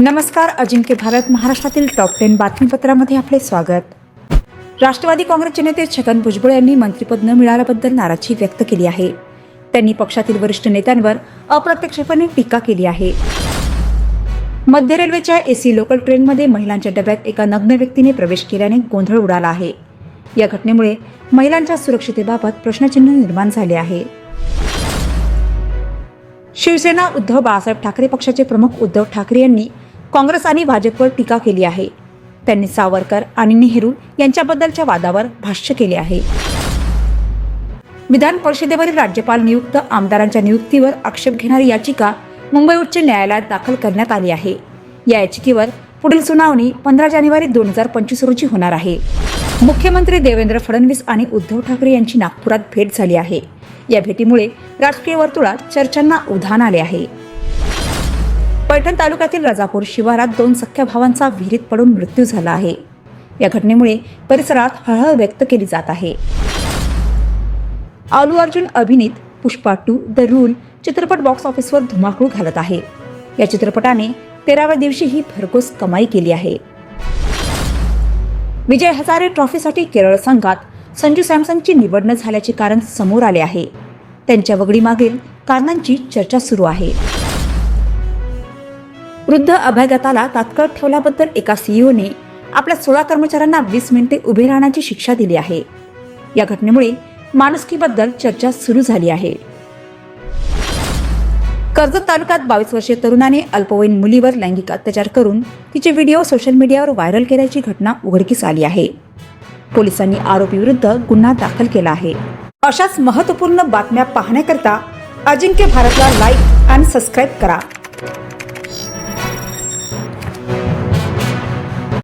नमस्कार अजिंक्य भारत महाराष्ट्रातील top ten बातमीपत्रामध्ये आपले स्वागत. राष्ट्रवादी काँग्रेसचे नेते छगन भुजबळ यांनी मंत्रिपद न मिळाल्याबद्दल नाराजी व्यक्त केली आहे. त्यांनी पक्षातील वरिष्ठ नेत्यांवर अप्रत्यक्षपणे टीका केली आहे. मध्य रेल्वेच्या एसी लोकल ट्रेनमध्ये महिलांच्या डब्यात एका नग्न व्यक्तीने प्रवेश केल्याने गोंधळ उडाला आहे. या घटनेमुळे महिलांच्या सुरक्षितेबाबत प्रश्नचिन्ह निर्माण झाले आहे. शिवसेना उद्धव बाळासाहेब ठाकरे पक्षाचे प्रमुख उद्धव ठाकरे यांनी काँग्रेस आणि भाजपवर टीका केली आहे. त्यांनी सावरकर आणि नेहरू यांच्याबद्दलच्या वादावर भाष्य केले आहे. विधान परिषदेवरील राज्यपाल नियुक्त आमदारांच्या नियुक्तीवर आक्षेप घेणारी याचिका मुंबई उच्च न्यायालयात दाखल करण्यात आली आहे. या याचिकेवर पुढील सुनावणी पंधरा जानेवारी दोन हजार पंचवीस रोजी होणार आहे. मुख्यमंत्री देवेंद्र फडणवीस आणि उद्धव ठाकरे यांची नागपुरात भेट झाली आहे. या भेटीमुळे राजकीय वर्तुळात चर्चांना उधाण आले आहे. पैठण तालुक्यातील रजापूर शिवारात दोन सख्या भावांचा विहिरीत पडून मृत्यू झाला आहे. या घटनेमुळे परिसरात हळहळ व्यक्त केली जात आहे. आलू अर्जुन अभिनीत पुष्पा टू द रूल चित्रपट बॉक्स ऑफिसवर धुमाकूळ घालत आहे. या चित्रपटाने तेराव्या दिवशी ही भरघोस कमाई केली आहे. विजय हजारे ट्रॉफीसाठी केरळ संघात संजू सॅमसनची निवड न झाल्याचे कारण समोर आले आहे. त्यांच्या वगडीमागील कारणांची चर्चा सुरू आहे. वृद्ध अभ्यागताला तात्काळ ठेवल्याबद्दल एका सीईओने आपल्या सोळा कर्मचाऱ्यांना वीस मिनिटे उभे राहण्याची शिक्षा दिली आहे. या घटनेमुळे माणुसकीबद्दल चर्चा सुरू झाली आहे. कर्जत तालुक्यात बावीस वर्षीय तरुणाने अल्पवयीन मुलीवर लैंगिक अत्याचार करून तिचे व्हिडिओ सोशल मीडियावर व्हायरल केल्याची घटना उघडकीस आली आहे. पोलिसांनी आरोपीविरुद्ध गुन्हा दाखल केला आहे. अशाच महत्त्वपूर्ण बातम्या पाहण्याकरता अजिंक्य भारतला लाईक आणि सबस्क्राईब करा.